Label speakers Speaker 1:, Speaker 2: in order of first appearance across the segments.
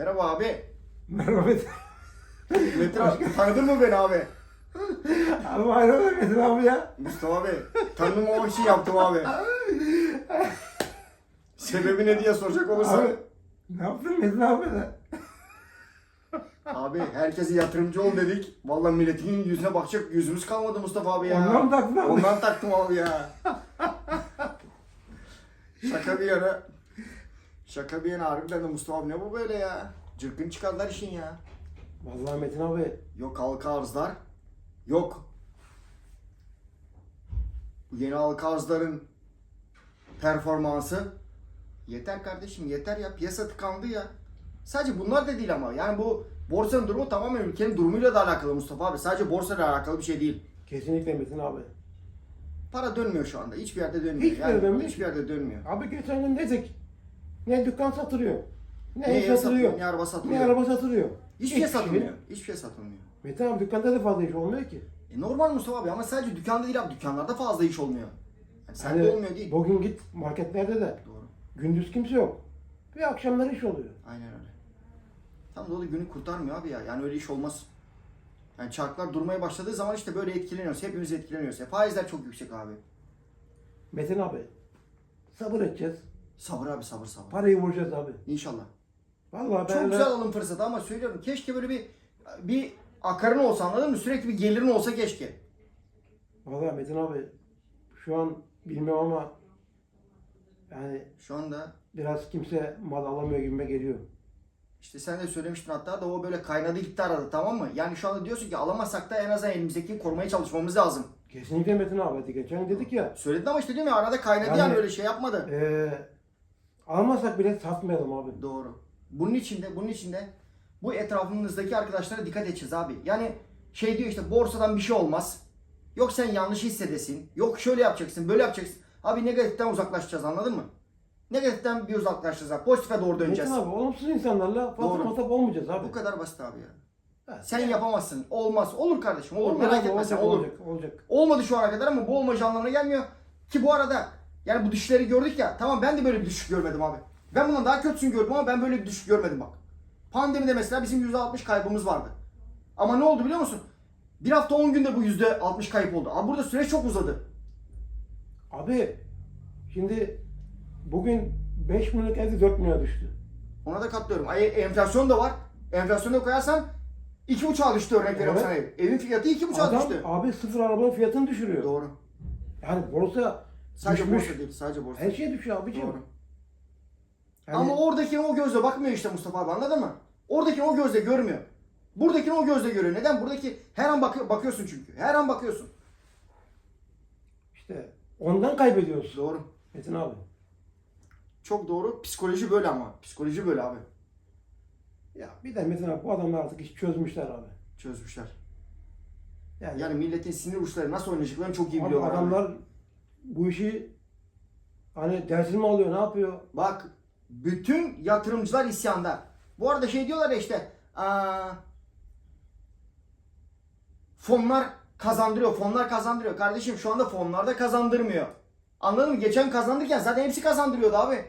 Speaker 1: Merhaba abi.
Speaker 2: Merhaba Metin.
Speaker 1: Abi tanıdın mı beni abi?
Speaker 2: Abi hayrola Metin abi ya.
Speaker 1: Mustafa abi. Tanımamak için yaptım abi. Sebebi ne diye soracak olursan.
Speaker 2: Abi
Speaker 1: Abi,
Speaker 2: ne yaptın Metin abi de?
Speaker 1: herkese yatırımcı ol dedik. Vallahi milletin yüzüne bakacak yüzümüz kalmadı Mustafa abi ya.
Speaker 2: Ondan taktın abi?
Speaker 1: Ondan taktım abi ya. Şaka bir yana. Şaka bir yana harbiden de Mustafa abi ne bu böyle ya? Cırkın çıkardılar işin ya.
Speaker 2: Vallahi Metin abi
Speaker 1: Yok halka arzlar. Yok. Bu yeni halka arzların performansı. Yeter kardeşim yeter ya. Piyasa tıkandı ya. Sadece bunlar da değil ama. Yani bu borsanın durumu tamamen ülkenin durumuyla da alakalı Mustafa abi. Sadece borsayla alakalı bir şey değil.
Speaker 2: kesinlikle Metin abi.
Speaker 1: Para dönmüyor şu anda. Hiçbir yerde dönmüyor.
Speaker 2: Hiçbir yerde dönmüyor.
Speaker 1: Hiçbir yerde dönmüyor.
Speaker 2: Abi geçen gün dedik. Ne dükkan satılıyor. Ne,
Speaker 1: Ne
Speaker 2: ev satılıyor.
Speaker 1: ne araba
Speaker 2: Ne
Speaker 1: satılıyor.
Speaker 2: araba satılıyor.
Speaker 1: Hiçbir şey
Speaker 2: şey.
Speaker 1: satılmıyor. Hiçbir şey satılmıyor.
Speaker 2: Metin abi dükkanda da fazla iş olmuyor ki.
Speaker 1: E normal Mustafa abi ama sadece dükkanda değil abi. Dükkanlarda fazla iş olmuyor. Yani sende
Speaker 2: Hani
Speaker 1: olmuyor değil.
Speaker 2: Bugün git marketlerde de
Speaker 1: Doğru.
Speaker 2: gündüz kimse yok. Ve akşamları iş oluyor.
Speaker 1: Aynen öyle. Tam da o da günü kurtarmıyor abi ya. Yani öyle iş olmaz. Yani çarklar durmaya başladığı zaman işte böyle etkileniyoruz. Hepimiz etkileniyoruz. E, faizler çok yüksek abi.
Speaker 2: Metin abi sabır edeceğiz.
Speaker 1: Sabır abi sabır sabır.
Speaker 2: Parayı vuracağız abi.
Speaker 1: İnşallah.
Speaker 2: Vallahi ben
Speaker 1: Çok güzel alım fırsatı ama söylüyorum. Keşke böyle bir bir akarın olsa anladın mı? Sürekli bir gelirin olsa keşke.
Speaker 2: Vallahi Metin abi şu an bilmiyorum ama yani
Speaker 1: Şu anda
Speaker 2: biraz kimse mal alamıyor gibime geliyor.
Speaker 1: işte sen de söylemiştin hatta da o böyle kaynadı gitti aradı tamam mı? Yani şu anda diyorsun ki alamazsak da en azından elimizdekini korumaya çalışmamız lazım.
Speaker 2: Kesinlikle Metin abi. Geçen dedik ya.
Speaker 1: Söyledin ama işte değil mi? Arada kaynadı yani,
Speaker 2: Yani-
Speaker 1: öyle şey yapmadı.
Speaker 2: eee almasak bile satmayalım abi.
Speaker 1: Doğru. Bunun için de bunun için de bu etrafımızdaki arkadaşlara dikkat edeceğiz abi. Yani şey diyor işte borsadan bir şey olmaz. Yok sen yanlış hissedesin. Yok şöyle yapacaksın, böyle yapacaksın. Abi negatiften uzaklaşacağız anladın mı? Negatiften bir uzaklaşacağız abi. Pozitife doğru döneceğiz.
Speaker 2: Metin abi olumsuz insanlarla fazla
Speaker 1: Doğru.
Speaker 2: muhatap olmayacağız abi.
Speaker 1: Bu kadar basit abi ya.
Speaker 2: Ha,
Speaker 1: Sen yapamazsın. Olmaz. Olur kardeşim. Olur. Merak etme sen.
Speaker 2: olacak,
Speaker 1: Olur.
Speaker 2: olacak.
Speaker 1: Olmadı şu ana kadar ama bu olmayacağı anlamına gelmiyor. Ki bu arada yani bu düşüşleri gördük ya. Tamam ben de böyle bir düşüş görmedim abi. Ben bundan daha kötüsünü gördüm ama ben böyle bir düşüş görmedim bak. Pandemide mesela bizim %60 kaybımız vardı. Ama ne oldu biliyor musun? Bir hafta 10 günde bu %60 kayıp oldu. Abi burada süreç çok uzadı.
Speaker 2: Abi şimdi bugün 5 milyonluk evde 4 milyona düştü.
Speaker 1: Ona da katlıyorum. Ay, enflasyon da var. Enflasyonu da koyarsan 2,5'a düştü örnek veriyorum
Speaker 2: Evet.
Speaker 1: sana ev. Evin fiyatı 2,5'a
Speaker 2: Adam
Speaker 1: düştü.
Speaker 2: abi sıfır arabanın fiyatını düşürüyor.
Speaker 1: Doğru.
Speaker 2: Yani borsa
Speaker 1: Sadece
Speaker 2: düşmüş.
Speaker 1: borsa değil. Sadece borsa.
Speaker 2: Her şey düşüyor abicim.
Speaker 1: Doğru.
Speaker 2: Yani
Speaker 1: Ama oradakine o gözle bakmıyor işte Mustafa abi anladın mı? Oradakini o gözle görmüyor. Buradakini o gözle görüyor. Neden? Buradaki her an bakı- bakıyorsun çünkü. Her an bakıyorsun.
Speaker 2: işte ondan kaybediyoruz.
Speaker 1: Doğru.
Speaker 2: Metin abi.
Speaker 1: Çok doğru. Psikoloji böyle ama. Psikoloji böyle abi.
Speaker 2: Ya bir de Metin abi bu adamlar artık iş çözmüşler abi.
Speaker 1: Çözmüşler.
Speaker 2: Yani,
Speaker 1: Yani milletin sinir uçları nasıl oynayacaklarını çok iyi biliyorlar. abi.
Speaker 2: Bu işi hani dersini mi alıyor ne yapıyor?
Speaker 1: Bak bütün yatırımcılar isyanda. Bu arada şey diyorlar ya işte aa, fonlar kazandırıyor, fonlar kazandırıyor. Kardeşim şu anda fonlar da kazandırmıyor. Anladın mı? Geçen kazandırırken zaten hepsi kazandırıyordu abi.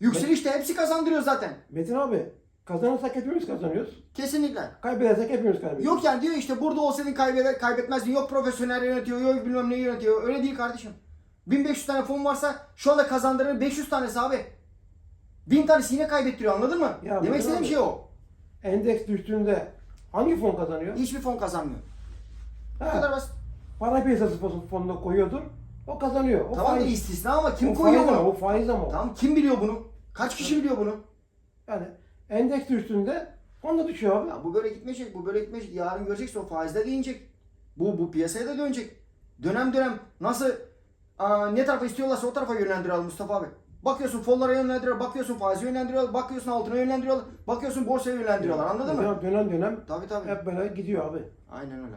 Speaker 1: Yükselişte hepsi kazandırıyor zaten.
Speaker 2: Metin abi kazanırsak hepimiz kazanıyoruz.
Speaker 1: Kesinlikle.
Speaker 2: Kaybedersek hepimiz kaybediyoruz.
Speaker 1: Yok yani diyor işte burada olsaydın kaybeder, kaybetmezdin. Yok profesyonel yönetiyor, yok bilmem ne yönetiyor. Öyle değil kardeşim. 1500 tane fon varsa şu anda kazandırır 500 tanesi abi. 1000 tanesi yine kaybettiriyor anladın mı?
Speaker 2: Ya
Speaker 1: Demek istediğim şey o.
Speaker 2: Endeks düştüğünde hangi fon kazanıyor?
Speaker 1: Hiçbir fon kazanmıyor. Bu
Speaker 2: Ha,
Speaker 1: kadar basit.
Speaker 2: para piyasası fon- fonuna koyuyordur. O kazanıyor. O
Speaker 1: Tamam da istisna ama kim
Speaker 2: o
Speaker 1: koyuyor
Speaker 2: faiz ama,
Speaker 1: bunu?
Speaker 2: o faiz ama.
Speaker 1: Tamam kim biliyor bunu? Kaç kişi biliyor bunu?
Speaker 2: Yani endeks düştüğünde fon da düşüyor abi.
Speaker 1: Ya bu böyle gitmeyecek, bu böyle gitmeyecek. Yarın göreceksin o faizde de inecek. Bu bu piyasaya da dönecek. Dönem dönem nasıl aa, ne tarafa istiyorlarsa o tarafa yönlendiriyorlar Mustafa abi. Bakıyorsun fonlara yönlendiriyor, bakıyorsun faize yönlendiriyorlar, bakıyorsun altına yönlendiriyorlar, bakıyorsun borsaya yönlendiriyorlar. Anladın mı?
Speaker 2: Dönem dönem, dönem
Speaker 1: Tabii tabii.
Speaker 2: hep böyle gidiyor abi.
Speaker 1: Aynen öyle.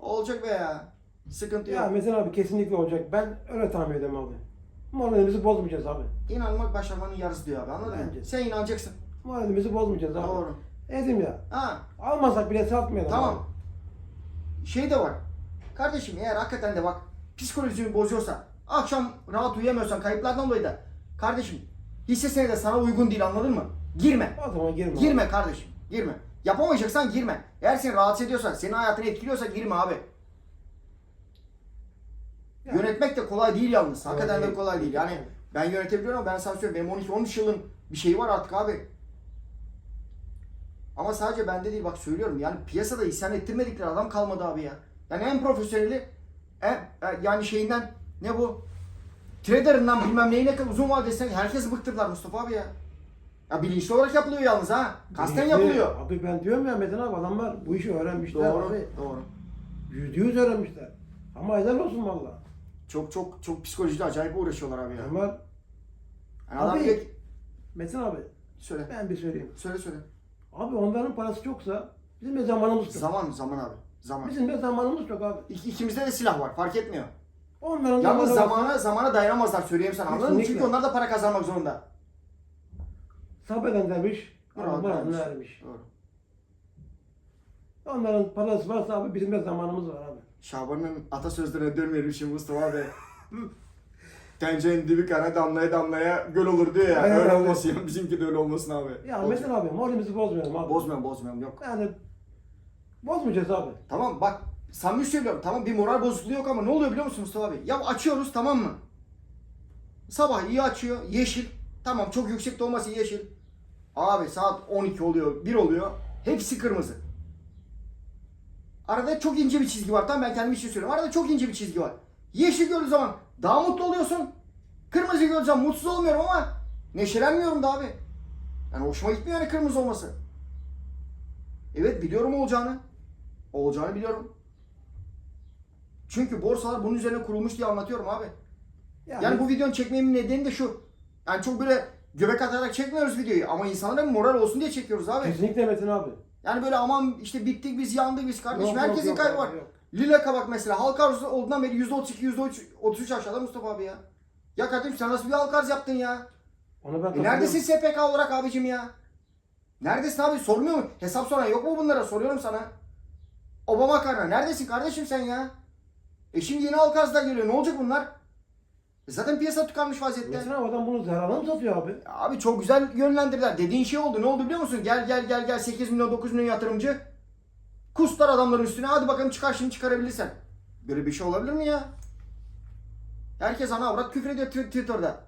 Speaker 1: Olacak be ya. Sıkıntı
Speaker 2: Ya
Speaker 1: yok.
Speaker 2: Metin abi kesinlikle olacak. Ben öyle tahmin ediyorum abi. Moralimizi bozmayacağız abi.
Speaker 1: İnanmak başarmanın yarısı diyor abi anladın mı?
Speaker 2: Bence.
Speaker 1: Sen inanacaksın.
Speaker 2: Moralimizi bozmayacağız abi.
Speaker 1: Doğru.
Speaker 2: Edim ya.
Speaker 1: Ha
Speaker 2: Almasak bile satmayalım.
Speaker 1: Tamam. Şey de var. Kardeşim eğer hakikaten de bak psikolojini bozuyorsa, akşam rahat uyuyamıyorsan kayıplardan dolayı da kardeşim hisse senedi sana uygun değil anladın mı? Girme.
Speaker 2: O zaman girme. abi.
Speaker 1: Girme kardeşim. Girme. Yapamayacaksan girme. Eğer seni rahatsız ediyorsa, senin hayatını etkiliyorsa girme abi. Yönetmek de kolay değil yalnız. Hakikaten de kolay değil. Yani ben yönetebiliyorum ama ben sana söylüyorum. Benim 12-13 yılın bir şeyi var artık abi. Ama sadece bende değil bak söylüyorum. Yani piyasada isyan ettirmedikleri adam kalmadı abi ya. Yani en profesyoneli en, e, yani şeyinden ne bu? Trader'ından bilmem neyine kadar uzun vadesinden herkes bıktırdılar Mustafa abi ya. Ya bilinçli olarak yapılıyor yalnız ha. Kasten
Speaker 2: Bilinçli.
Speaker 1: yapılıyor.
Speaker 2: Abi ben diyorum ya Metin abi adamlar bu işi öğrenmişler
Speaker 1: Doğru,
Speaker 2: abi.
Speaker 1: doğru.
Speaker 2: Yüzde yüz öğrenmişler. Ama helal olsun valla.
Speaker 1: Çok çok çok psikolojide acayip uğraşıyorlar abi ya.
Speaker 2: Ama
Speaker 1: Yani adam
Speaker 2: Abi-
Speaker 1: ki,
Speaker 2: Metin abi
Speaker 1: söyle,
Speaker 2: ben bir söyleyeyim.
Speaker 1: söyle söyle.
Speaker 2: Abi onların parası çoksa bizim de zamanımız çok.
Speaker 1: Zaman, zaman abi. Zaman.
Speaker 2: Bizim de zamanımız çok abi.
Speaker 1: İki, ikimizde de silah var, fark etmiyor.
Speaker 2: Onların
Speaker 1: Yalnız
Speaker 2: zamanı
Speaker 1: zamana, zamana dayanamazlar söyleyeyim sana anladın mı?
Speaker 2: Kesinlikle.
Speaker 1: Çünkü onlar da para kazanmak zorunda.
Speaker 2: Sabreden dermiş,
Speaker 1: Bravo,
Speaker 2: Allah'ın
Speaker 1: bravo.
Speaker 2: ermiş.
Speaker 1: Doğru.
Speaker 2: Onların parası varsa abi bizim de zamanımız var abi.
Speaker 1: Şaban'ın atasözlerine dönmeyelim şimdi Mustafa abi. Tencerenin dibi kana damlaya damlaya göl olur diyor ya.
Speaker 2: Aynen
Speaker 1: öyle
Speaker 2: abi.
Speaker 1: olmasın ya. Bizimki de öyle olmasın abi.
Speaker 2: Ya
Speaker 1: Olsun.
Speaker 2: Metin abi moralimizi bozmayalım abi.
Speaker 1: Bozmuyorum bozmuyorum yok.
Speaker 2: Yani bozmayacağız abi.
Speaker 1: Tamam bak samimi söylüyorum tamam bir moral bozukluğu yok ama ne oluyor biliyor musun Mustafa abi? Ya açıyoruz tamam mı? Sabah iyi açıyor yeşil. Tamam çok yüksek de olmasın yeşil. Abi saat 12 oluyor 1 oluyor. Hepsi kırmızı. Arada çok ince bir çizgi var. Tamam ben kendim için söylüyorum. Arada çok ince bir çizgi var. Yeşil gördüğü zaman daha mutlu oluyorsun. Kırmızı gördüğü zaman mutsuz olmuyorum ama neşelenmiyorum da abi. Yani hoşuma gitmiyor yani kırmızı olması. Evet biliyorum olacağını. Olacağını biliyorum. Çünkü borsalar bunun üzerine kurulmuş diye anlatıyorum abi. Yani bu videonun çekmemin nedeni de şu. Yani çok böyle göbek atarak çekmiyoruz videoyu ama insanlara moral olsun diye çekiyoruz abi.
Speaker 2: kesinlikle Metin abi.
Speaker 1: Yani böyle aman işte bittik biz yandık biz kardeşim
Speaker 2: Yok, yok,
Speaker 1: herkesin
Speaker 2: yok
Speaker 1: kaybı
Speaker 2: abi,
Speaker 1: var.
Speaker 2: yok.
Speaker 1: Lila kabak mesela halka arzı olduğundan beri %32 %33 33 aşağıda Mustafa abi ya. Ya kardeşim sen nasıl bir halka arz yaptın ya?
Speaker 2: Onu ben
Speaker 1: E neredesin SPK olarak abicim ya? Neredesin abi sormuyor mu? Hesap soran yok mu bunlara soruyorum sana. Obama karına neredesin kardeşim sen ya? E şimdi yeni halka arzlar geliyor ne olacak bunlar? E zaten piyasa tıkanmış vaziyette.
Speaker 2: Abi adam bunu zararına mı satıyor abi?
Speaker 1: Abi çok güzel yönlendirdiler. Dediğin şey oldu. Ne oldu biliyor musun? Gel gel gel gel 8 milyon 9 milyon yatırımcı. Kustar adamların üstüne. Hadi bakalım çıkar şimdi çıkarabilirsen. Böyle bir şey olabilir mi ya? Herkes ana avrat küfür ediyor Tw- Twitter'da.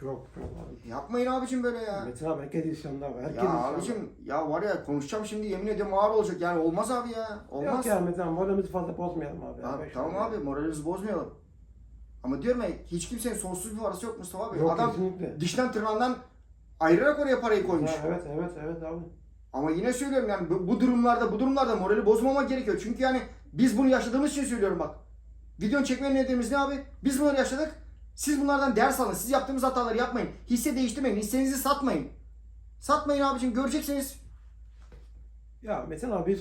Speaker 2: Çok çok abi.
Speaker 1: Yapmayın abicim böyle ya.
Speaker 2: Metin abi herkes isyanda abi. Herkes
Speaker 1: Ya
Speaker 2: isyanda.
Speaker 1: abicim ya var ya konuşacağım şimdi yemin ediyorum ağır olacak yani olmaz abi ya. Olmaz.
Speaker 2: Yok ya Metin abi moralimizi fazla bozmayalım abi. Beş
Speaker 1: tamam abi moralinizi bozmayalım. Ama diyorum ya hiç kimsenin sonsuz bir parası yok Mustafa abi.
Speaker 2: Yok
Speaker 1: Adam
Speaker 2: kesinlikle.
Speaker 1: dişten tırnağından ayırarak oraya parayı koymuş.
Speaker 2: Evet evet evet abi.
Speaker 1: Ama yine söylüyorum yani bu, bu durumlarda bu durumlarda morali bozmamak gerekiyor. Çünkü yani biz bunu yaşadığımız için söylüyorum bak. Videonun çekmenin nedenimiz ne abi? Biz bunları yaşadık. Siz bunlardan ders alın. Siz yaptığımız hataları yapmayın. Hisse değiştirmeyin. Hissenizi satmayın. Satmayın abicim. Göreceksiniz.
Speaker 2: Ya Metin abi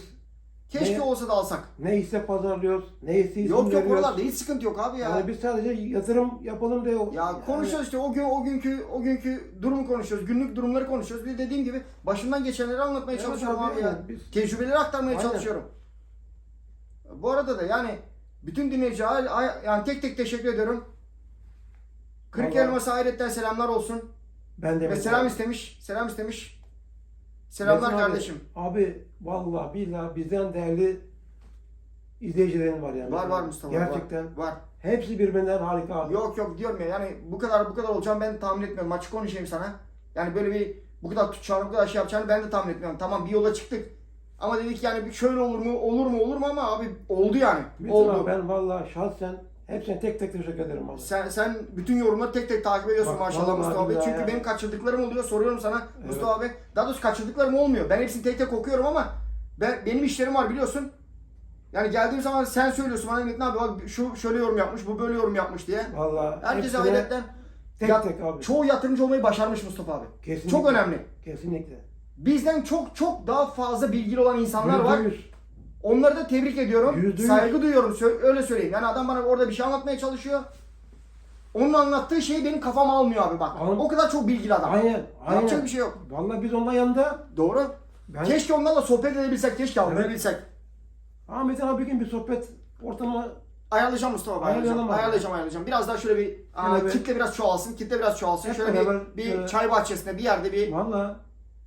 Speaker 1: Keşke
Speaker 2: Ne?
Speaker 1: olsa da alsak.
Speaker 2: ne hisse pazarlıyoruz, ne hisse isim
Speaker 1: Yok yok
Speaker 2: veriyoruz.
Speaker 1: oralarda hiç sıkıntı yok abi ya.
Speaker 2: Yani biz sadece yatırım yapalım diye.
Speaker 1: Ya konuşuyoruz işte o gün o günkü o günkü durumu konuşuyoruz. Günlük durumları konuşuyoruz. Bir de dediğim gibi başımdan geçenleri anlatmaya
Speaker 2: Evet
Speaker 1: çalışıyorum
Speaker 2: abi,
Speaker 1: abi ya.
Speaker 2: yani biz-
Speaker 1: Tecrübeleri aktarmaya
Speaker 2: Aynen.
Speaker 1: çalışıyorum. Bu arada da yani bütün ay- yani tek tek teşekkür ediyorum. Kırık
Speaker 2: Vallahi-
Speaker 1: elması hayretten selamlar olsun.
Speaker 2: Ben de
Speaker 1: Ve selam
Speaker 2: abi.
Speaker 1: istemiş. Selam istemiş. Selamlar
Speaker 2: Metin abi,
Speaker 1: kardeşim.
Speaker 2: Abi vallahi billahi bizden değerli izleyicilerim var yani.
Speaker 1: Var var Mustafa.
Speaker 2: Gerçekten.
Speaker 1: Var. var.
Speaker 2: Hepsi birbirinden harika abi.
Speaker 1: Yok yok diyorum ya yani bu kadar bu kadar olacağını ben tahmin etmiyorum. Açık konuşayım sana. Yani böyle bir bu kadar tutacağını bu kadar şey yapacağını ben de tahmin etmiyorum. Tamam bir yola çıktık. Ama dedik yani bir şöyle olur mu olur mu olur mu ama abi oldu yani.
Speaker 2: Metin
Speaker 1: oldu.
Speaker 2: abi ben vallahi şahsen hepsine tek tek teşekkür ederim abi.
Speaker 1: Sen sen bütün yorumları tek tek takip ediyorsun
Speaker 2: Bak,
Speaker 1: maşallah
Speaker 2: vallahi
Speaker 1: Mustafa abi.
Speaker 2: billahi
Speaker 1: Çünkü
Speaker 2: ya.
Speaker 1: benim kaçırdıklarım oluyor. Soruyorum sana
Speaker 2: Evet.
Speaker 1: Mustafa abi. Daha doğrusu kaçırdıklarım olmuyor. Ben hepsini tek tek okuyorum ama ben benim işlerim var biliyorsun. Yani geldiğim zaman sen söylüyorsun bana Metin abi bak şu şöyle yorum yapmış, bu böyle yorum yapmış diye.
Speaker 2: Vallahi
Speaker 1: Herkese
Speaker 2: hepsine
Speaker 1: hayretten
Speaker 2: tek
Speaker 1: Ya-
Speaker 2: tek abi.
Speaker 1: çoğu yatırımcı olmayı başarmış Mustafa abi.
Speaker 2: Kesinlikle.
Speaker 1: Çok önemli.
Speaker 2: Kesinlikle.
Speaker 1: Bizden çok çok daha fazla bilgili olan insanlar
Speaker 2: Yüzde
Speaker 1: var.
Speaker 2: yüz.
Speaker 1: Onları da tebrik ediyorum.
Speaker 2: Yüzde yüz.
Speaker 1: Saygı duyuyorum. Sö- öyle söyleyeyim. Yani adam bana orada bir şey anlatmaya çalışıyor. Onun anlattığı şey benim kafam almıyor abi bak.
Speaker 2: Al-
Speaker 1: O kadar çok bilgili adam.
Speaker 2: Aynen. Aynen.
Speaker 1: Yapacak bir şey yok.
Speaker 2: Vallahi biz onların yanında
Speaker 1: Doğru.
Speaker 2: ben
Speaker 1: Keşke onlarla sohbet edebilsek, keşke anlayabilsek.
Speaker 2: Ahmet'in abi bir gün bir sohbet ortamı
Speaker 1: Ayarlayacağım Mustafa abi, ayarlayacağım.
Speaker 2: Abi.
Speaker 1: Ayarlayacağım, ayarlayacağım. Biraz daha şöyle bir, aa,
Speaker 2: bir-
Speaker 1: kitle biraz çoğalsın, kitle biraz çoğalsın.
Speaker 2: Hep
Speaker 1: Şöyle
Speaker 2: beraber
Speaker 1: bir, bir
Speaker 2: şöyle-
Speaker 1: çay bahçesinde bir yerde bir
Speaker 2: valla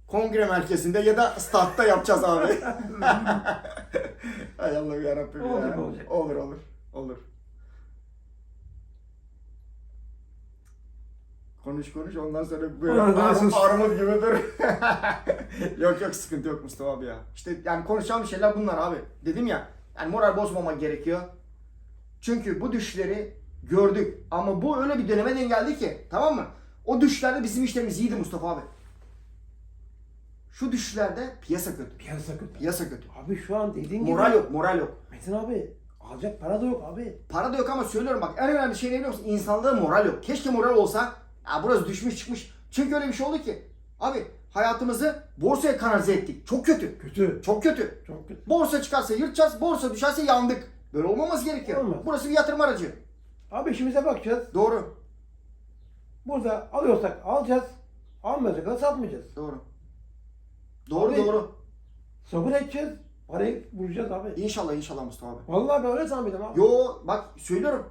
Speaker 1: kongre merkezinde ya da statta yapacağız abi. Hay Allah'ım yarabbim ya.
Speaker 2: Olacak.
Speaker 1: Olur olur. Olur. Konuş konuş ondan sonra böyle
Speaker 2: Ondan
Speaker 1: armut, armut gibi dur. yok yok sıkıntı yok Mustafa abi ya. İşte yani konuşacağım şeyler bunlar abi. Dedim ya yani moral bozmamak gerekiyor. Çünkü bu düşleri gördük. Ama bu öyle bir döneme denk geldi ki tamam mı? O düşlerde bizim işlerimiz iyiydi Mustafa abi. Şu düşlerde piyasa kötü.
Speaker 2: Piyasa kötü.
Speaker 1: Piyasa kötü.
Speaker 2: Abi şu an dediğin gibi.
Speaker 1: Moral yok, moral yok.
Speaker 2: Metin abi alacak para da yok abi.
Speaker 1: Para da yok ama söylüyorum bak en önemli şey ne biliyor musun? İnsanlarda moral yok. Keşke moral olsa. Ya burası düşmüş çıkmış. Çünkü öyle bir şey oldu ki. Abi hayatımızı borsaya kanalize ettik. Çok kötü.
Speaker 2: Kötü.
Speaker 1: Çok kötü.
Speaker 2: Çok kötü.
Speaker 1: Borsa çıkarsa yırtacağız, borsa düşerse yandık. Böyle olmaması gerekiyor.
Speaker 2: Olmaz.
Speaker 1: Burası bir yatırım aracı.
Speaker 2: Abi işimize bakacağız.
Speaker 1: Doğru.
Speaker 2: Burada alıyorsak alacağız. Da satmayacağız.
Speaker 1: Doğru. Doğru
Speaker 2: Abi-
Speaker 1: doğru.
Speaker 2: Sabır edeceğiz. Parayı bulacağız abi.
Speaker 1: İnşallah inşallah Mustafa abi.
Speaker 2: Vallahi ben öyle zannediyorum abi.
Speaker 1: Yo bak söylüyorum.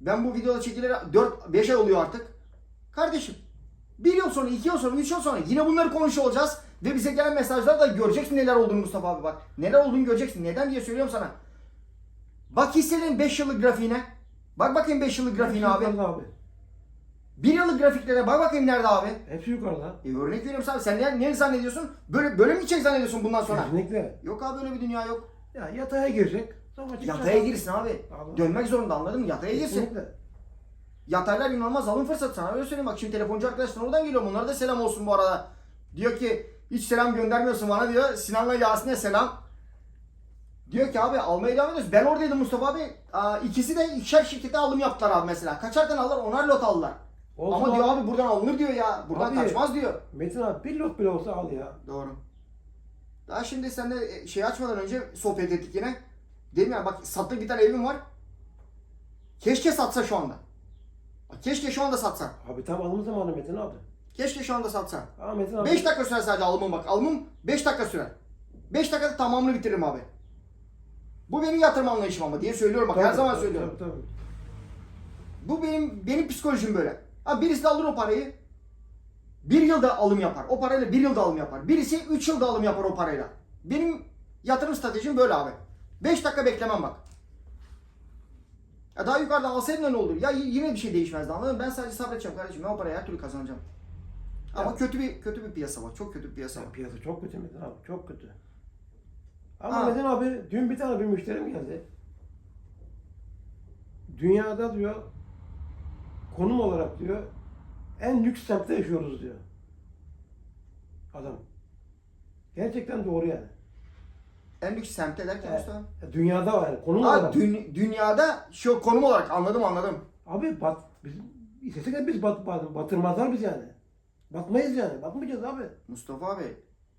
Speaker 1: Ben bu videoda çekileli 4-5 ay oluyor artık. Kardeşim bir yıl sonra, iki yıl sonra, üç yıl sonra yine bunları konuşuyor olacağız. Ve bize gelen mesajlar da göreceksin neler olduğunu Mustafa abi bak. Neler olduğunu göreceksin. Neden diye söylüyorum sana. Bak hisselerin 5 yıllık grafiğine. Bak bakayım 5 yıllık grafiğine abi.
Speaker 2: Abi.
Speaker 1: 1 yıllık grafiklere bak bakayım nerede abi.
Speaker 2: Hepsi yukarıda.
Speaker 1: E örnek veriyorum sana. Sen ne, ne zannediyorsun? Böyle böyle mi gidecek zannediyorsun bundan sonra?
Speaker 2: Kesinlikle.
Speaker 1: Yok abi öyle bir dünya yok.
Speaker 2: Ya yatağa girecek. Sonra çıkacak.
Speaker 1: Yataya
Speaker 2: abi.
Speaker 1: girsin abi.
Speaker 2: Abi.
Speaker 1: Dönmek zorunda anladın mı? Yataya girsin.
Speaker 2: Kesinlikle.
Speaker 1: Yataylar inanılmaz alım fırsatı sana öyle söyleyeyim bak şimdi telefoncu arkadaşlar oradan geliyor bunlara da selam olsun bu arada. Diyor ki hiç selam göndermiyorsun bana diyor Sinan'la Yasin'e selam. Diyor ki abi almaya devam ediyoruz. Ben oradaydım Mustafa abi. Aa, ikisi de ikişer şirkete alım yaptılar abi mesela. Kaçarken alırlar onar lot aldılar.
Speaker 2: Olsun
Speaker 1: Ama diyor abi buradan alınır diyor ya. Buradan
Speaker 2: Abi-
Speaker 1: kaçmaz diyor.
Speaker 2: Metin abi bir lot bile olsa al ya.
Speaker 1: Doğru. Daha şimdi sen de şey açmadan önce sohbet ettik yine. Dedim ya bak sattık bir tane evim var. Keşke satsa şu anda. Bak, Keşke şu anda satsa.
Speaker 2: Abi tam alım zamanı Metin abi.
Speaker 1: Keşke şu anda satsa.
Speaker 2: Aa Metin abi.
Speaker 1: 5 dakika sürer sadece alımım bak. Alımım 5 dakika sürer. 5 dakikada tamamını bitiririm abi. Bu benim yatırım anlayışım ama diye söylüyorum bak her
Speaker 2: Tabii,
Speaker 1: zaman
Speaker 2: tabii,
Speaker 1: söylüyorum.
Speaker 2: Tabii, tabii.
Speaker 1: Bu benim benim psikolojim böyle. Ha birisi de alır o parayı. Bir yılda alım yapar. O parayla bir yılda alım yapar. Birisi 3 yılda alım yapar o parayla. Benim yatırım stratejim böyle abi. 5 dakika beklemem bak. Ya daha yukarıdan alsaydın ne olur? Ya yine bir şey değişmezdi anladın mı? Ben sadece sabredeceğim kardeşim. Ben o parayı her türlü kazanacağım. Ama
Speaker 2: Ya.
Speaker 1: kötü bir kötü bir piyasa var. Çok kötü bir piyasa var.
Speaker 2: Ya piyasa çok kötü Metin abi. Çok kötü. Ama
Speaker 1: Ha.
Speaker 2: Metin abi dün bir tane bir müşterim geldi. Dünyada diyor konum olarak diyor en lüks semtte yaşıyoruz diyor. Adam. Gerçekten doğru yani.
Speaker 1: En lüks semtte derken. Mustafa.
Speaker 2: Ya Dünyada var yani konum
Speaker 1: Ha,
Speaker 2: olarak.
Speaker 1: dü- dünyada şu konum olarak anladım anladım.
Speaker 2: Abi bat, biz, istesek de biz bat, bat, batırmazlar biz yani. Batmayız yani. Batmayacağız abi.
Speaker 1: Mustafa abi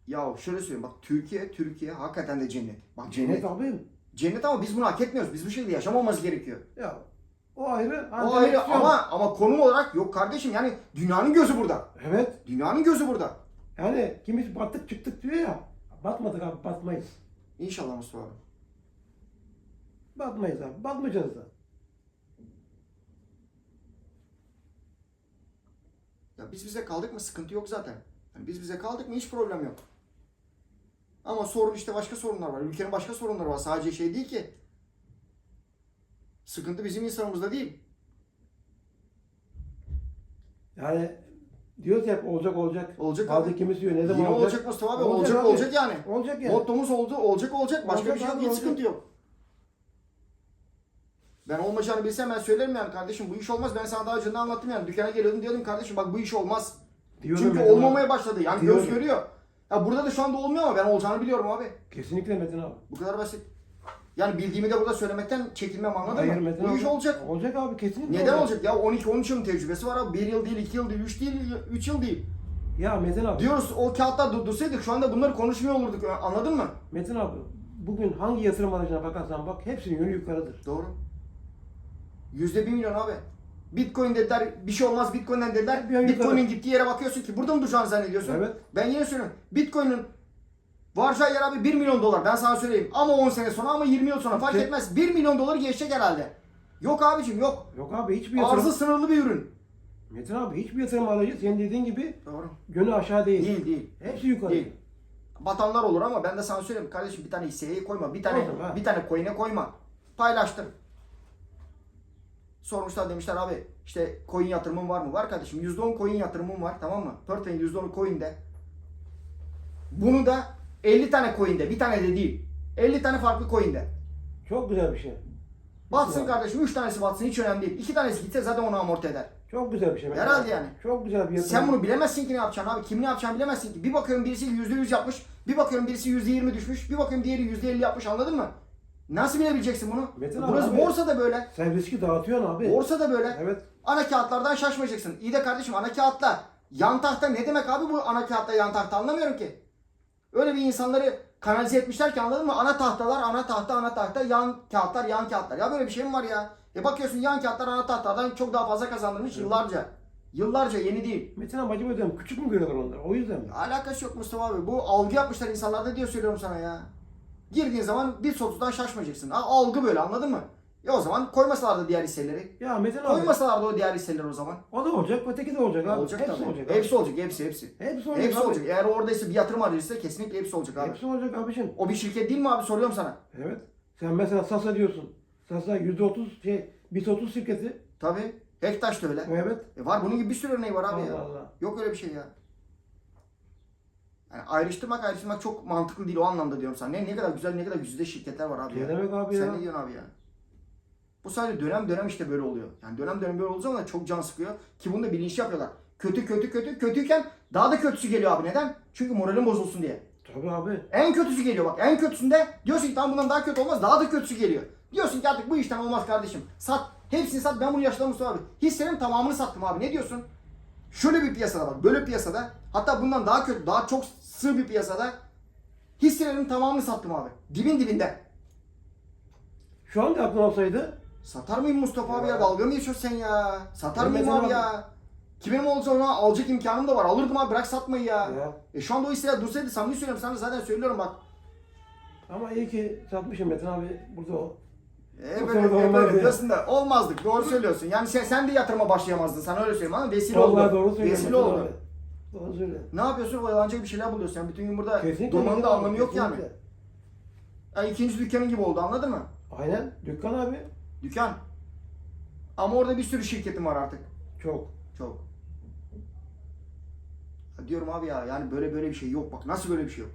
Speaker 1: ya şöyle söyleyeyim bak Türkiye Türkiye hakikaten de cennet. Bak cennet.
Speaker 2: Cennet abi.
Speaker 1: Cennet ama biz bunu hak etmiyoruz. Biz bu şekilde yaşamamamız gerekiyor.
Speaker 2: Ya o ayrı.
Speaker 1: O ayrı ama ama konum olarak yok kardeşim yani dünyanın gözü burada.
Speaker 2: Evet.
Speaker 1: Dünyanın gözü burada.
Speaker 2: Yani kimisi battık çıktık diyor ya. Batmadık abi batmayız.
Speaker 1: İnşallah Mustafa abi.
Speaker 2: Batmayız abi. Batmayacağız da.
Speaker 1: Ya biz bize kaldık mı sıkıntı yok zaten. Yani biz bize kaldık mı hiç problem yok. Ama sorun işte başka sorunlar var. Ülkenin başka sorunları var. Sadece şey değil ki. Sıkıntı bizim insanımızda değil.
Speaker 2: Yani diyoruz hep olacak olacak.
Speaker 1: Olacak
Speaker 2: Bazı
Speaker 1: abi.
Speaker 2: kimisi diyor ne zaman
Speaker 1: Yine
Speaker 2: olacak?
Speaker 1: olacak Mustafa abi.
Speaker 2: Olacak
Speaker 1: Olacak
Speaker 2: abi.
Speaker 1: olacak yani.
Speaker 2: Olacak yani.
Speaker 1: Mottomuz oldu, olacak olacak. Başka
Speaker 2: Olacak
Speaker 1: bir şey yok,
Speaker 2: abi,
Speaker 1: hiç
Speaker 2: olacak.
Speaker 1: sıkıntı yok. Ben olmayacağını bilsem ben söylerim yani kardeşim bu iş olmaz. Ben sana daha önce de anlattım yani. Dükkana geliyordum diyordum kardeşim bak bu iş olmaz.
Speaker 2: Diyorum
Speaker 1: Çünkü
Speaker 2: Metin abi.
Speaker 1: olmamaya başladı. Yani
Speaker 2: Diyorum.
Speaker 1: göz görüyor. Ya burada da şu anda olmuyor ama ben olacağını biliyorum abi.
Speaker 2: Kesinlikle Metin abi.
Speaker 1: Bu kadar basit. Yani bildiğimi de burada söylemekten çekinmem anladın
Speaker 2: Hayır
Speaker 1: mı? Bu iş olacak.
Speaker 2: Olacak abi kesinlikle
Speaker 1: Neden olacak ya? 12-13 yılın tecrübesi var abi. 1 yıl değil, 2 yıl değil, 3 değil, 3 yıl değil.
Speaker 2: Ya Metin abi.
Speaker 1: Diyoruz o kağıtlar durdursaydık şu anda bunları konuşmuyor olurduk. Anladın mı?
Speaker 2: Metin abi. Bugün hangi yatırım aracına bakarsan bak hepsinin yönü yukarıdır.
Speaker 1: Doğru. Yüzde bir milyon abi. Bitcoin dediler, bir şey olmaz Bitcoin'den dediler. Bitcoin'in gittiği yere bakıyorsun ki burada mı duracağını zannediyorsun?
Speaker 2: Evet.
Speaker 1: Ben yine söylüyorum. Bitcoin'in varacağı yer abi 1 milyon dolar. Ben sana söyleyeyim. Ama 10 sene sonra ama 20 yıl sonra fark
Speaker 2: Ke-
Speaker 1: etmez. 1 milyon doları geçecek herhalde. Yok abicim yok.
Speaker 2: Yok abi hiçbir yatırım.
Speaker 1: Arzı sınırlı bir ürün.
Speaker 2: Metin abi hiçbir yatırım aracı senin dediğin gibi
Speaker 1: Doğru.
Speaker 2: gönü aşağı değil.
Speaker 1: Değil değil.
Speaker 2: Hepsi yukarı.
Speaker 1: Değil. Batanlar olur ama ben de sana söyleyeyim kardeşim bir tane hisseye koyma. Bir tane
Speaker 2: Olur, ha.
Speaker 1: bir tane coin'e koyma. Paylaştır. Sormuşlar demişler abi işte coin yatırımın var mı? Var kardeşim. %10 coin yatırımım var tamam mı? Portföyün %10'u coin'de. Bunu da 50 tane coin'de. Bir tane de değil. 50 tane farklı coin'de.
Speaker 2: Çok güzel bir şey.
Speaker 1: Batsın
Speaker 2: abi,
Speaker 1: kardeşim 3 tanesi batsın hiç önemli değil. 2 tanesi gitse zaten onu amorti eder.
Speaker 2: Çok güzel bir şey.
Speaker 1: Herhalde yani.
Speaker 2: Çok güzel bir yatırım.
Speaker 1: Sen bunu bilemezsin ki ne yapacaksın abi. Kim ne yapacağını bilemezsin ki. Bir bakıyorum birisi %100 yapmış. Bir bakıyorum birisi %20 düşmüş. Bir bakıyorum diğeri %50 yapmış anladın mı? Nasıl bilebileceksin bunu?
Speaker 2: Metin abi,
Speaker 1: Burası
Speaker 2: abi-
Speaker 1: borsa da böyle.
Speaker 2: Sen riski dağıtıyorsun abi.
Speaker 1: Borsa da böyle.
Speaker 2: Evet.
Speaker 1: Ana kağıtlardan şaşmayacaksın. İyi de kardeşim ana kağıtla yan tahta ne demek abi bu ana kağıtla yan tahta anlamıyorum ki. Öyle bir insanları kanalize etmişler ki anladın mı? Ana tahtalar ana tahta ana tahta yan kağıtlar yan kağıtlar. Ya böyle bir şey mi var ya? E bakıyorsun yan kağıtlar ana tahtadan çok daha fazla kazandırmış yıllarca. Yıllarca yeni değil.
Speaker 2: Metin abi acaba diyorum küçük mü görüyorlar onları? O yüzden mi?
Speaker 1: Alakası yok Mustafa abi. Bu algı yapmışlar insanlarda diye söylüyorum sana ya. Girdiğin zaman bir sotudan şaşmayacaksın. Ha, algı böyle anladın mı? Ya o zaman koymasalardı diğer hisseleri.
Speaker 2: Ya Metin abi.
Speaker 1: Koymasalardı o diğer hisseleri o zaman.
Speaker 2: O da olacak, öteki de olacak abi.
Speaker 1: Olacak
Speaker 2: hepsi
Speaker 1: tabii.
Speaker 2: olacak. abi.
Speaker 1: hepsi olacak, hepsi hepsi.
Speaker 2: Hepsi olacak.
Speaker 1: Hepsi
Speaker 2: abi.
Speaker 1: olacak. Eğer oradaysa bir yatırım arıyorsa kesinlikle hepsi olacak abi.
Speaker 2: Hepsi olacak abicim.
Speaker 1: O bir şirket değil mi abi soruyorum sana.
Speaker 2: Evet. Sen mesela Sasa diyorsun. Sasa %30 şey, BIST 30 şirketi.
Speaker 1: Tabii. Hektaş da öyle.
Speaker 2: Evet.
Speaker 1: E var bunun gibi bir sürü örneği var abi
Speaker 2: Allah
Speaker 1: ya.
Speaker 2: Allah.
Speaker 1: Yok öyle bir şey ya. Yani ayrıştırmak ayrıştırmak çok mantıklı değil o anlamda diyorum sana. Ne, ne kadar güzel ne kadar güzide şirketler var abi
Speaker 2: Ne
Speaker 1: ya.
Speaker 2: demek abi
Speaker 1: Sen
Speaker 2: ya?
Speaker 1: ne diyorsun abi ya? Bu sadece dönem dönem işte böyle oluyor. Yani dönem dönem böyle olduğu zaman çok can sıkıyor. Ki bunu da bilinçli yapıyorlar. Kötü kötü kötü kötüyken daha da kötüsü geliyor abi. Neden? Çünkü moralin bozulsun diye.
Speaker 2: Tabii abi.
Speaker 1: En kötüsü geliyor bak. En kötüsünde diyorsun ki tamam bundan daha kötü olmaz. Daha da kötüsü geliyor. Diyorsun ki artık bu işten olmaz kardeşim. Sat. Hepsini sat. Ben bunu yaşadım Mustafa abi. Hissenin tamamını sattım abi. Ne diyorsun? Şöyle bir piyasada bak. Böyle piyasada. Hatta bundan daha kötü, daha çok sığ bir piyasada hisselerin tamamını sattım abi. Dibin dibinde.
Speaker 2: Şu anda aklın olsaydı
Speaker 1: Satar mıyım Mustafa abi ya? Dalga mı geçiyorsun sen ya? Satar mıyım abi
Speaker 2: abi.
Speaker 1: ya? Kimin olsa ona alacak imkanım da var. Alırdım abi bırak satmayı ya.
Speaker 2: Ya.
Speaker 1: E şu anda o hisseler dursaydı samimi söylüyorum sana zaten söylüyorum bak.
Speaker 2: ama iyi ki satmışım Metin abi burada o.
Speaker 1: E
Speaker 2: Bu
Speaker 1: böyle, e böyle diyorsun da olmazdık. Doğru söylüyorsun. Yani sen, sen de yatırıma başlayamazdın. Sana öyle söyleyeyim ama vesile
Speaker 2: Vallahi
Speaker 1: oldu.
Speaker 2: doğru söylüyorsun.
Speaker 1: Vesile
Speaker 2: Metin
Speaker 1: oldu.
Speaker 2: abi. Doğru söyle.
Speaker 1: Ne yapıyorsun? Oyalanacak bir şeyler buluyorsun. Yani bütün gün burada
Speaker 2: Kesinlikle.
Speaker 1: durmanın da anlamı yok yani.
Speaker 2: kesinlikle.
Speaker 1: yani. ikinci dükkanın gibi oldu anladın mı?
Speaker 2: Aynen. Dükkan abi.
Speaker 1: Dükkan. Ama orada bir sürü şirketim var artık.
Speaker 2: Çok.
Speaker 1: Çok. Ya diyorum abi ya yani böyle böyle bir şey yok bak nasıl böyle bir şey yok.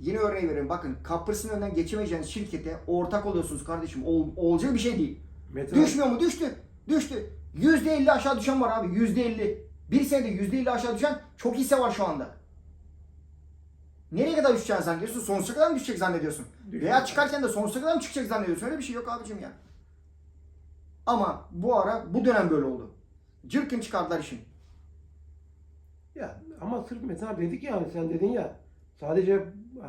Speaker 1: Yine örneği vereyim bakın kapısının önünden geçemeyeceğiniz şirkete ortak oluyorsunuz kardeşim. Ol, olacak bir şey değil.
Speaker 2: Metin abi.
Speaker 1: Düşmüyor mu? Düştü. Düştü. Yüzde elli aşağı düşen var abi. Yüzde elli. Bir senede yüzde elli aşağı düşen çok hisse var şu anda. Nereye kadar düşeceğini zannediyorsun? Sonsuza kadar mı düşecek zannediyorsun?
Speaker 2: Düşecek.
Speaker 1: Veya çıkarken de sonsuza kadar mı çıkacak zannediyorsun? Öyle bir şey yok abicim ya. Ama bu ara bu dönem böyle oldu. Cırkın çıkardılar işin.
Speaker 2: Ya ama sırf abi dedik yani sen dedin ya. Sadece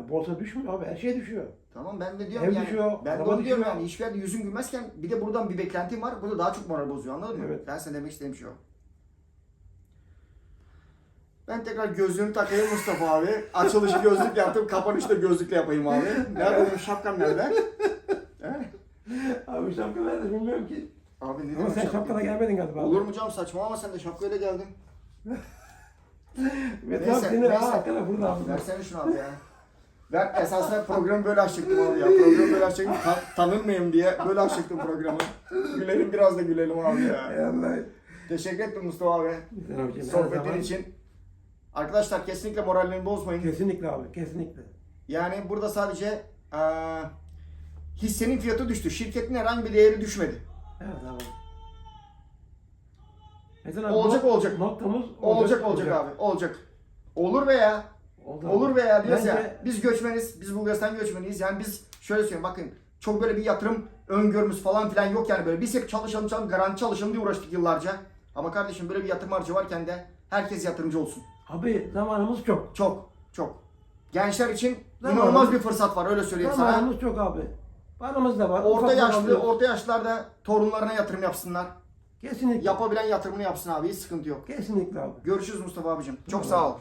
Speaker 2: borsa düşmüyor abi her şey düşüyor.
Speaker 1: Tamam ben de diyorum
Speaker 2: Ev
Speaker 1: yani.
Speaker 2: düşüyor,
Speaker 1: ben de diyorum yani. Hiçbir yerde yüzün gülmezken bir de buradan bir beklentim var. Bu da daha çok moral bozuyor anladın mı?
Speaker 2: Evet.
Speaker 1: Ben sana demek istediğim şey o. Ben tekrar gözlüğümü takayım Mustafa abi. Açılışı gözlük yaptım. Kapanışı da gözlükle yapayım abi. Nerede benim şapkam nerede?
Speaker 2: Abi şapka nerede bilmiyorum ki.
Speaker 1: Abi ne
Speaker 2: Ama
Speaker 1: demek
Speaker 2: sen
Speaker 1: şapka?
Speaker 2: şapkada gelmedin galiba.
Speaker 1: Olur mu canım saçma ama sen de şapkayla geldin.
Speaker 2: Metin abi
Speaker 1: Neyse,
Speaker 2: seni
Speaker 1: neyse.
Speaker 2: ha hakikaten burada abi.
Speaker 1: Versene şunu abi ya. Ben esasında programı böyle açacaktım abi ya. Programı böyle açacaktım. Ta- tanınmayayım diye böyle açacaktım programı. Gülelim biraz da gülelim abi ya.
Speaker 2: Ey Allah.
Speaker 1: Teşekkür ettim Mustafa abi.
Speaker 2: Metin abicim, her
Speaker 1: Sohbetin
Speaker 2: zaman-
Speaker 1: için. Arkadaşlar kesinlikle morallerini bozmayın.
Speaker 2: Kesinlikle abi kesinlikle.
Speaker 1: Yani burada sadece eee, hissenin fiyatı düştü. Şirketin herhangi bir değeri düşmedi.
Speaker 2: Evet abi. Abi
Speaker 1: Olacak,
Speaker 2: not-
Speaker 1: olacak.
Speaker 2: Noktamız
Speaker 1: Olacak olacak abi. Olacak. Olur veya
Speaker 2: Oldu
Speaker 1: Olur
Speaker 2: abi.
Speaker 1: veya diyoruz
Speaker 2: Bence-
Speaker 1: ya biz göçmeniz, biz Bulgaristan göçmeniyiz. Yani biz şöyle söyleyeyim bakın çok böyle bir yatırım öngörümüz falan filan yok yani böyle. Biz hep çalışalım çalışalım garanti çalışalım diye uğraştık yıllarca. Ama kardeşim böyle bir yatırım harcı varken de herkes yatırımcı olsun.
Speaker 2: Abi zamanımız çok.
Speaker 1: Çok çok. Gençler için
Speaker 2: Zamanımız-
Speaker 1: inanılmaz bir fırsat var öyle söyleyeyim sana.
Speaker 2: Zamanımız çok abi. Paramız da var.
Speaker 1: Orta
Speaker 2: ufak
Speaker 1: yaşlı,
Speaker 2: alıyoruz.
Speaker 1: orta yaşlılar da torunlarına yatırım yapsınlar.
Speaker 2: Kesinlikle.
Speaker 1: Yapabilen yatırımını yapsın abi hiç sıkıntı yok.
Speaker 2: Kesinlikle abi.
Speaker 1: Görüşürüz Mustafa abicim. Çok sağ ol.